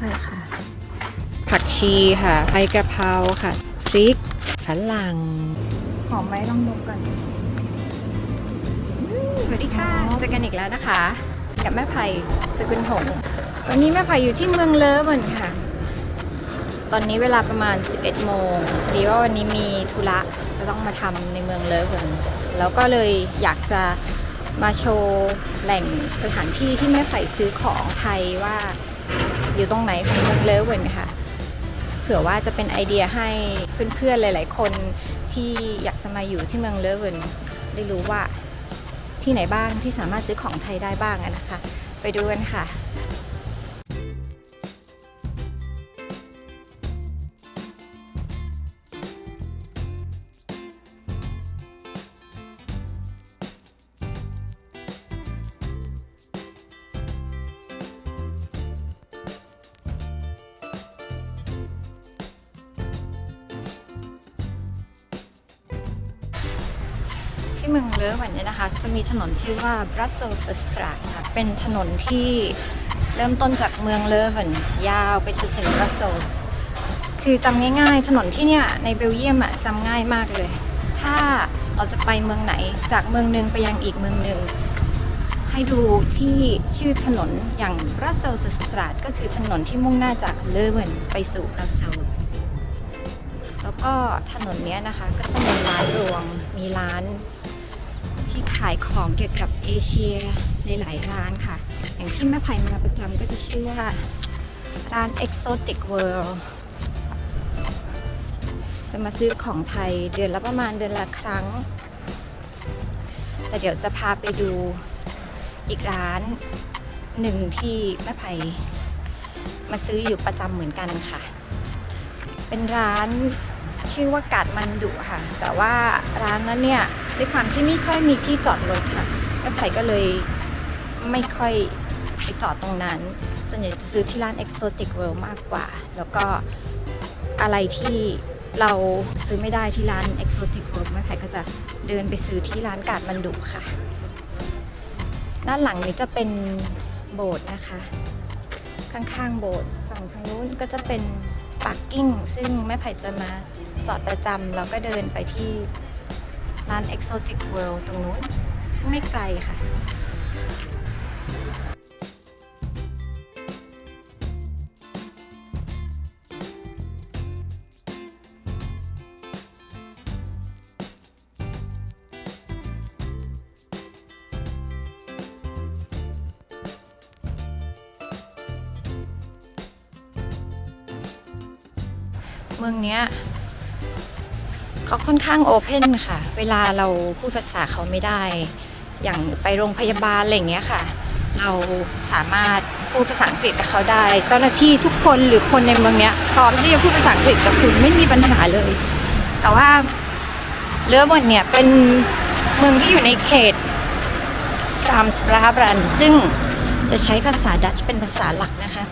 เลยค่ะ ผักชีค่ะใบกระเพราค่ะพริกฝรั่งหอมไหมลองดมกันสวัสดีค่ะเจอกันอีกแล้วนะคะ กับแม่ไผ่สกุลหงส์วันนี้แม่ไผ่อยู่ที่เมืองเลอเวนค่ะ ตอนนี้เวลาประมาณ 11 โมงดีว่าวันนี้มีธุระจะต้องมาทำในเมืองเลอเวนแล้วก็เลยอยากจะมาโชว์แหล่งสถานที่ที่แม่ไผ่ซื้อของไทยว่า อยู่ตรงไหนของเมืองเลเวนค่ะเผื่อว่าจะเป็นไอเดียให้เพื่อนๆหลาย ๆ คนที่อยากจะมาอยู่ที่เมืองเลเวนได้รู้ว่าที่ไหนบ้างที่สามารถซื้อของไทยได้บ้างนะคะ ไปดูกันค่ะ ที่เมืองเลอวันนี้นะคะ จะมีถนนชื่อว่า Brussels Straat ค่ะ เป็นถนนที่เริ่มต้นจากเมืองเลอวันยาวไปจนถึง Brussels คือจำง่ายๆ ถนนที่เนี่ยในเบลเยียมอะจำง่ายมากเลย ถ้าเราจะไปเมืองไหนจากเมืองหนึ่งไปยังอีกเมืองหนึ่งให้ดูที่ชื่อถนนอย่าง Brussels Straat ก็คือถนนที่มุ่งหน้าจากเลอเวนไปสู่ Brussels แล้วก็ถนนนี้นะคะก็จะมีร้านรวง มีร้าน ที่ขายของเกี่ยวกับเอเชียในหลายร้านค่ะ อย่างที่แม่ไผ่มาประจำก็จะชื่อว่า ร้าน Exotic World จะมาซื้อของไทยเดือนละประมาณเดือนละครั้ง แต่เดี๋ยวจะพาไปดูอีกร้านหนึ่งที่แม่ไผ่มาซื้ออยู่ประจำเหมือนกันค่ะ เป็นร้านชื่อว่ากาดมันดุค่ะ แต่ว่าร้านนั้นเนี่ย ด้วยความที่ไม่ค่อยมีที่จอดรถค่ะแม่ไผ่ก็เลยไม่ค่อยไปจอดตรงนั้น ส่วนใหญ่จะซื้อที่ร้าน Exotic World มากกว่า แล้วก็อะไรที่เราซื้อไม่ได้ที่ร้าน Exotic World แม่ไผ่ก็จะเดินไปซื้อที่ร้านกาดมันดุค่ะ ด้านหลังนี้จะเป็นโบสถ์นะคะ ข้างๆโบสถ์ฝั่งทางนู้นก็จะเป็นปักกิ้ง ซึ่งแม่ไผ่จะมาจอดประจำแล้วก็เดินไปที่ ร้าน Exotic World ตรงนู้น ซึ่งไม่ไกลค่ะ เมืองเนี้ย เขาค่อนข้างโอเพนค่ะ เวลาเราพูดภาษาเขาไม่ได้ อย่างไปโรงพยาบาลอะไรอย่างเงี้ยค่ะ เราสามารถพูดภาษาอังกฤษกับเขาได้ เจ้าหน้าที่ทุกคนหรือคนในเมืองเนี้ยพร้อมที่จะพูดภาษาอังกฤษกับคุณไม่มีปัญหาเลย แต่ว่าเรือบนเนี่ยเป็นเมืองที่อยู่ในเขตรามสราบรันซึ่งจะใช้ภาษาดัตช์เป็นภาษาหลักนะคะ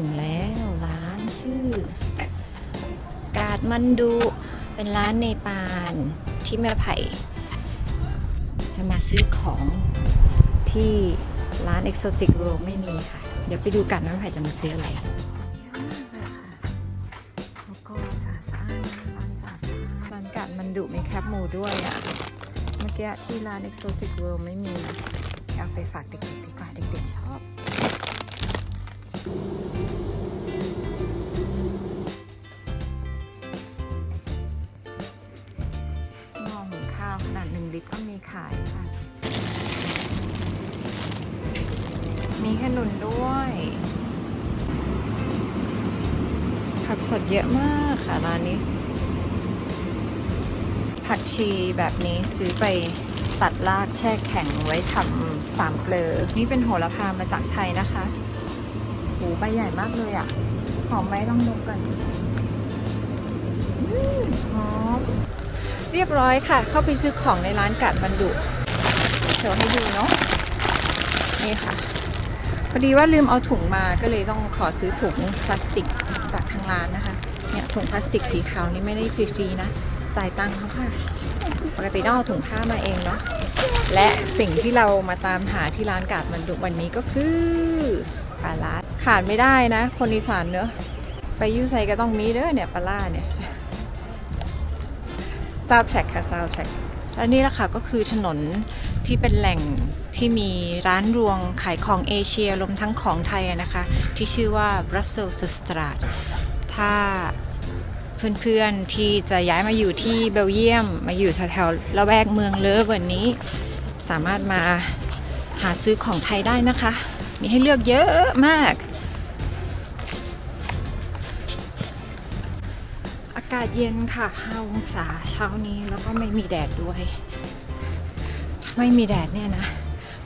ถึงแล้วร้านชื่อ กาดมันดูเป็นร้านเนปาลที่แม่ไผ่จะมาซื้อของที่ร้าน Exotic World ไม่มีค่ะ เดี๋ยวไปดูกันว่าแม่ไผ่จะมาซื้ออะไรก็สาซ่านร้านสานกาดมันดุมีแคบหมูด้วยอะ เมื่อกี้ที่ร้าน Exotic World ไม่มีเอาไปฝากเด็กๆดีกว่าเด็กๆชอบ ขนาดหนึ่งลิตรก็มีขายค่ะ มีขนุนด้วยผักสดเยอะมากค่ะร้านนี้ ผักชีแบบนี้ซื้อไปตัดรากแช่แข็งไว้ทำสามเกลอนี่เป็นโหระพามาจากไทยนะคะหูใบใหญ่มากเลยอะ่ะ หอมไหมลองดมกันอืหอม เรียบร้อยค่ะ เข้าไปซื้อของในร้านกัดมันดุโชว์ให้ดูเนาะนี่ค่ะ พอดีว่าลืมเอาถุงมาก็เลยต้องขอซื้อถุงพลาสติกจากทางร้านนะคะ เนี่ยถุงพลาสติกสีขาวนี่ไม่ได้ฟรีๆนะจ่ายตังค์เขาค่ะ ปกติต้องเอาถุงผ้ามาเองเนาะและสิ่งที่เรามาตามหาที่ร้านกาดมันดุวันนี้ก็คือปลาร้าขาดไม่ได้นะ คนอีสานเนอะไปยูไซก็ต้องมีเด้อเนี่ยปลาล่าเนี่ย ซาวแทร็กค่ะซาวแทร็กและนี่แหละค่ะก็คือถนนที่เป็นแหล่งที่มีร้านรวงขายของเอเชียรวมทั้งของไทยนะคะ ที่ชื่อว่า Brussels Straat ถ้าเพื่อนๆที่จะย้ายมาอยู่ที่เบลเยียม มาอยู่แถวๆละแวกเมืองเลอวันนี้ สามารถมาหาซื้อของไทยได้นะคะ มีให้เลือกเยอะมากากาศเย็นค่ะ5องศาเช้านี้แล้วก็ไม่มีแดดด้วย ถ้าไม่มีแดดเนี่ยนะ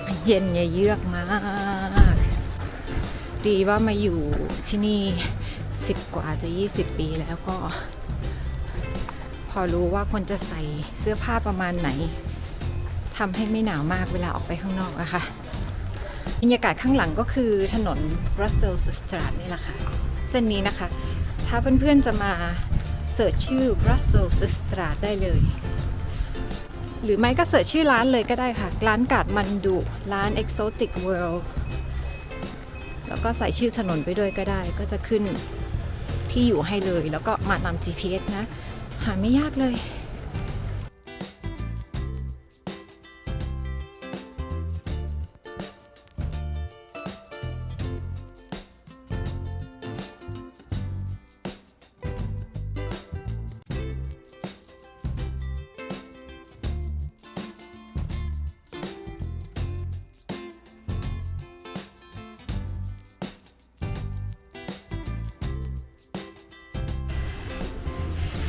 มันเย็นเยือกมาก ดีว่ามาอยู่ที่นี่ 10 กว่าจะ 20 ปีแล้วก็ พอรู้ว่าควรจะใส่เสื้อผ้าประมาณไหนทำให้ไม่หนาวมากเวลาออกไปข้างนอกอะคะ่ะบรรยากาศข้างหลังก็คือถนน Brussels Straat นี่แหละค่ะ เส้นนี้นะคะ ถ้าเพื่อนๆจะมา เสิร์ชชื่อ Brussels s t r a ได้เลย หรือไม่ก็เสิร์ชชื่อร้านเลยก็ได้ค่ะ ร้านกาดมันดุร้าน Exotic World แล้วก็ใส่ชื่อถนนไปด้วยก็ได้ ก็จะขึ้นที่อยู่ให้เลย แล้วก็มาตาม GPS นะ หาไม่ยากเลย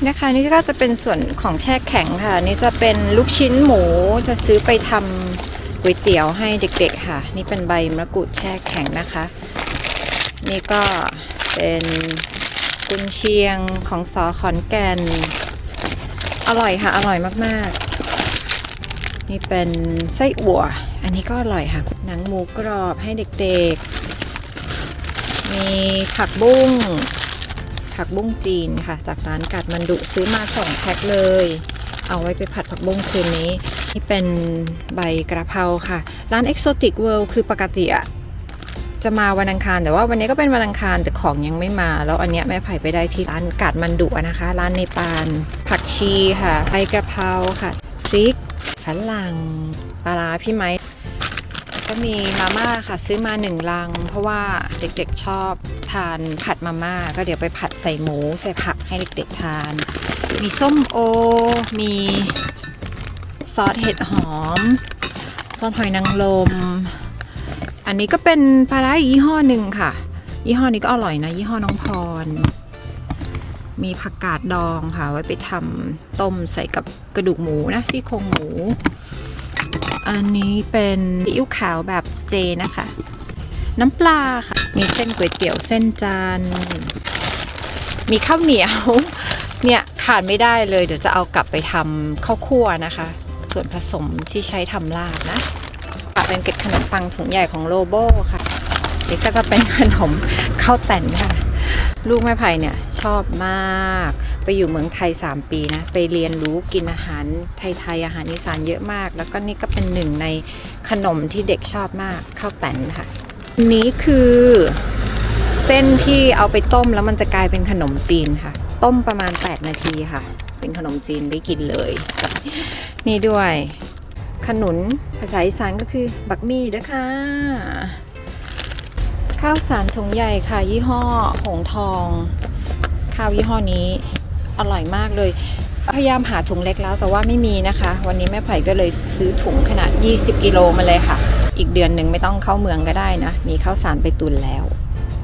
นะคะนี่ก็จะเป็นส่วนของแช่แข็งค่ะ นี่จะเป็นลูกชิ้นหมูจะซื้อไปทำก๋วยเตี๋ยวให้เด็กๆค่ะ นี่เป็นใบมะกรูดแช่แข็งนะคะ นี่ก็เป็นกุนเชียงของสอขอนแก่นอร่อยค่ะ อร่อยมากๆ นี่เป็นไส้อั่ว อันนี้ก็อร่อยค่ะ หนังหมูกรอบให้เด็กๆ มีผักบุ้ง ผักบุ้งจีนค่ะ จากร้านกัดมันดุซื้อมาสองแพ็คเลย เอาไว้ไปผัดผักบุ้งคืนนี้ นี่เป็นใบกระเพราค่ะ ร้าน Exotic World คือปกติอะจะมาวันอังคารแต่ว่าวันนี้ก็เป็นวันอังคารแต่ของยังไม่มา แล้วอันเนี้ยแม่ไผ่ไปได้ที่ร้านกัดมันดุนะคะ ร้านในปานผักชีค่ะใบกระเพราค่ะพริกฝรั่งปลาร้าพี่ไม้ ก็มีมาม่าค่ะซื้อมาหนึ่งลัง เพราะว่าเด็กๆชอบทานผัดมาม่าก็เดี๋ยวไปผัดใส่หมูใส่ผักให้เด็กๆทาน มีส้มโอ มีซอสเห็ดหอมซอสหอยนางรมอันนี้ก็เป็นปลาร้าอีกยี่ห้อหนึ่งค่ะ ยี่ห้อนี้ก็อร่อยนะ ยี่ห้อน้องพร มีผักกาดดองค่ะ ไว้ไปทำต้มใส่กับกระดูกหมูนะซี่โครงหมู อันนี้เป็นซีอิ๊วขาวแบบเจนะคะ น้ำปลาค่ะ มีเส้นก๋วยเตี๋ยวเส้นจันมีข้าวเหนียว เนี่ยขาดไม่ได้เลย เดี๋ยวจะเอากลับไปทำข้าวคั่วนะคะ ส่วนผสมที่ใช้ทำลาบนะปะเป็นเกล็ดขนมปังถุงใหญ่ของโลโบค่ะนี่ก็จะเป็นขนมข้าวแต่นค่ะ ลูกแม่ไผ่เนี่ยชอบมาก ไปอยู่เมืองไทย 3 ปีนะ ไปเรียนรู้กินอาหารไทยๆอาหารอีสานเยอะมาก แล้วก็นี่ก็เป็นหนึ่งในขนมที่เด็กชอบมากข้าวแตนค่ะนี้คือเส้นที่เอาไปต้มแล้วมันจะกลายเป็นขนมจีนค่ะ ต้มประมาณ 8 นาทีค่ะ เป็นขนมจีนได้กินเลย นี่ด้วย ขนุนภาษาอีสานก็คือ บักมี่ด้วยค่ะ ข้าวสารถุงใหญ่ค่ะ ยี่ห้อหงทอง ข้าวยี่ห้อนี้อร่อยมากเลย พยายามหาถุงเล็กแล้วแต่ว่าไม่มีนะคะ วันนี้แม่ไผ่ก็เลยซื้อถุงขนาด 20 กิโลมาเลยค่ะ อีกเดือนหนึ่งไม่ต้องเข้าเมืองก็ได้นะ มีข้าวสารไปตุนแล้ว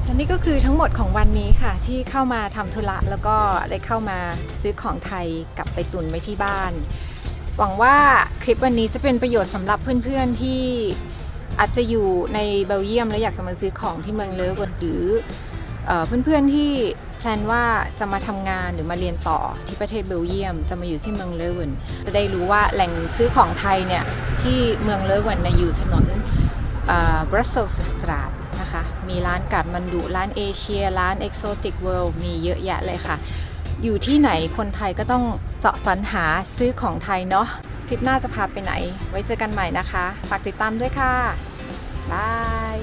อันนี้ก็คือทั้งหมดของวันนี้ค่ะ ที่เข้ามาทำธุระแล้วก็ได้เข้ามาซื้อของไทยกลับไปตุนไว้ที่บ้าน หวังว่าคลิปวันนี้จะเป็นประโยชน์สำหรับเพื่อนๆที่ อาจจะอยู่ในเบลเยียมแล้วอยากจะมาซื้อของที่เมืองเลอร์หรือเอเพื่อนๆที่แพลนว่าจะมาทำงานหรือมาเรียนต่อที่ประเทศเบลเยียม จะมาอยู่ที่เมืองเลเวนจะได้รู้ว่าแหล่งซื้อของไทยเนี่ยที่เมืองเลเวนนะอยู่ถนนบรัสเซลสตราดนะคะมีร้านกัดมันดุร้านเอเชีย ร้านเอกโซติกเวิลด์มีเยอะแยะเลยค่ะ อยู่ที่ไหนคนไทยก็ต้องเสาะสรรหาซื้อของไทยเนาะ คลิปหน้าจะพาไปไหน ไว้เจอกันใหม่นะคะ ฝากติดตามด้วยค่ะ บาย